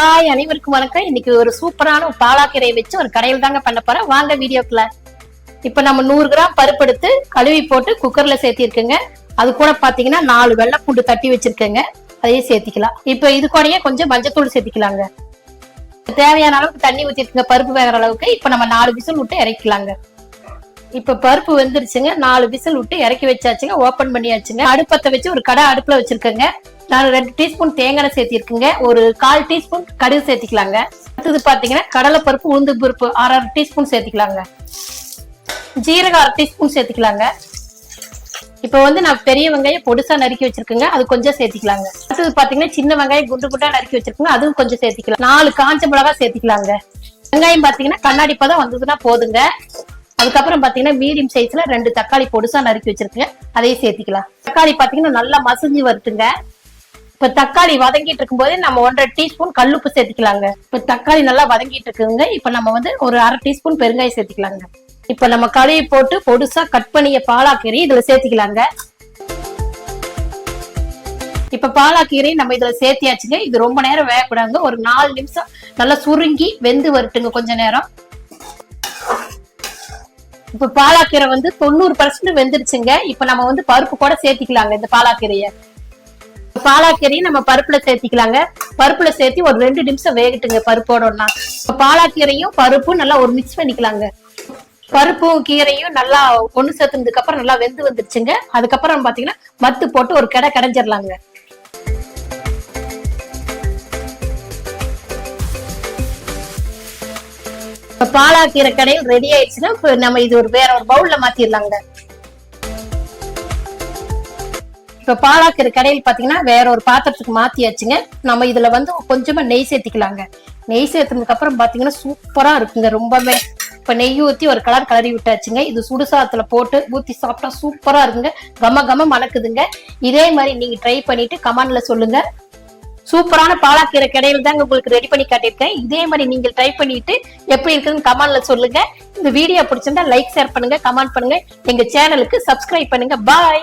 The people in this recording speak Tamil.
ஹாய் அனைவருக்கும் வணக்கம். இன்னைக்கு ஒரு சூப்பரான பாலாக்கீரை பாலாக்கீரையை வச்சு ஒரு கடையில் தாங்க பண்ண போறேன். வாங்க வீடியோக்குள்ள. இப்ப நம்ம நூறு கிராம் பருப்பு எடுத்து கழுவி போட்டு குக்கர்ல சேர்த்திருக்கேங்க. அது கூட பாத்தீங்கன்னா நாலு வெள்ளைப்பூண்டு தட்டி வச்சிருக்கேங்க. அதையும் சேர்த்திக்கலாம். இப்ப இது கூடயே கொஞ்சம் மஞ்சத்தூள் சேர்த்திக்கலாங்க. தேவையான அளவுக்கு தண்ணி ஊத்திருக்குங்க. பருப்பு வேகிற அளவுக்கு. இப்ப நம்ம நாலு விசில் விட்டு இறக்கலாங்க இப்ப பருப்பு வெந்துருச்சுங்க. நாலு விசில் விட்டு இறக்கி வச்சாச்சுங்க. ஓபன் பண்ணியாச்சுங்க. அடுப்பத்தை வச்சு ஒரு கடை அடுப்புல வச்சிருக்கேங்க. நான் ரெண்டு டீஸ்பூன் தேங்காய் சேர்த்திருக்குங்க. ஒரு கால் டீஸ்பூன் கடுகு சேர்த்திக்கலாங்க. அடுத்தது பாத்தீங்கன்னா கடலைப்பருப்பு உளுந்து பருப்பு ஆறு ஆறு டீஸ்பூன் சேர்த்திக்கலாங்க. ஜீரகம் அரை டீஸ்பூன் சேர்த்திக்கலாங்க. இப்போ வந்து நான் பெரிய வெங்காயம் பொடிசா நறுக்கி வச்சிருக்கேங்க. அது கொஞ்சம் சேர்த்திக்கலாங்க. அடுத்தது பாத்தீங்கன்னா சின்ன வெங்காயம் குண்டு குண்டா நறுக்கி வச்சிருக்கேங்க. அதுவும் கொஞ்சம் சேர்த்திக்கலாம். நாலு காஞ்ச மிளகா சேர்த்திக்கலாங்க. வெங்காயம் பாத்தீங்கன்னா கண்ணாடி பதம் வந்ததுன்னா போதுங்க. அதுக்கப்புறம் பாத்தீங்கன்னா மீடியம் சைஸ்ல ரெண்டு தக்காளி பொடிசா நறுக்கி வச்சிருக்கேன் அதையும் சேர்த்திக்கலாம். தக்காளி பாத்தீங்கன்னா நல்லா மசிஞ்சு வருதுங்க இப்ப தக்காளி வதங்கிட்டு இருக்கும்போது நம்ம ஒன்றரை டீஸ்பூன் கல்லுப்பு சேர்த்திக்கலாங்க. இப்ப தக்காளி நல்லா வதங்கிட்டு இருக்குங்க. இப்ப நம்ம வந்து ஒரு அரை டீஸ்பூன் பெருங்காயம் சேர்த்திக்கலாங்க. இப்ப நம்ம கழுவி போட்டு பொடுசா கட் பண்ணிய பாலாக்கீரை இதுல சேர்த்துக்கலாங்க. இப்ப பாலாக்கீரை நம்ம இதுல சேர்த்தியாச்சுங்க. இது ரொம்ப நேரம் வேகக்கூடாதுங்க. ஒரு நாலு நிமிஷம் நல்லா சுருங்கி வெந்து வரட்டுங்க கொஞ்ச நேரம். இப்ப பாலாக்கீரை வந்து தொண்ணூறு பர்சன்ட் வெந்துருச்சுங்க. இப்ப நம்ம வந்து பருப்பு கூட சேர்த்திக்கலாங்க இந்த பாலாக்கீரைய. பாலாக்கீரையும் நம்ம பருப்புல சேர்த்திக்கலாங்க. பருப்புல சேர்த்து ஒரு ரெண்டு நிமிஷம் வேகட்டுங்க பருப்போடனா பாலாக்கீரையும் பருப்பும் நல்லா ஒரு மிக்ஸ் பண்ணிக்கலாங்க. பருப்பும் கீரையும் நல்லா ஒண்ணு சேர்த்துனதுக்கு அப்புறம் நல்லா வெந்து வந்துருச்சுங்க. அதுக்கப்புறம் பாத்தீங்கன்னா மத்து போட்டு ஒரு கடை கடைஞ்சிடலாங்க பாலாக்கீரை கடையில் ரெடி ஆயிடுச்சுன்னா நம்ம இது ஒரு வேற ஒரு பவுல்ல மாத்திடலாங்க இப்ப பாலாக்கிற கடையில் பாத்தீங்கன்னா வேற ஒரு பாத்திரத்துக்கு மாத்தியாச்சுங்க. நம்ம இதுல வந்து கொஞ்சமா நெய் சேர்த்திக்கலாங்க. நெய் சேர்த்ததுக்கு அப்புறம் பாத்தீங்கன்னா சூப்பரா இருக்குங்க. ரொம்பவே இப்ப நெய் ஊத்தி ஒரு கலர் கலரி விட்டாச்சுங்க. இது சுடுசாதத்துல போட்டு ஊத்தி சாப்பிட்டா சூப்பரா இருக்குங்க. கம கம மணக்குதுங்க இதே மாதிரி நீங்க ட்ரை பண்ணிட்டு கமெண்ட்ல சொல்லுங்க. சூப்பரான பாலாக்கீரை கடையில் தாங்க உங்களுக்கு ரெடி பண்ணி காட்டியிருக்கேன். இதே மாதிரி நீங்கள் ட்ரை பண்ணிட்டு எப்படி இருக்குன்னு கமெண்ட்ல சொல்லுங்க. இந்த வீடியோ பிடிச்சிருந்தா லைக் ஷேர் பண்ணுங்க கமெண்ட் பண்ணுங்க. எங்க சேனலுக்கு சப்ஸ்கிரைப் பண்ணுங்க. பாய்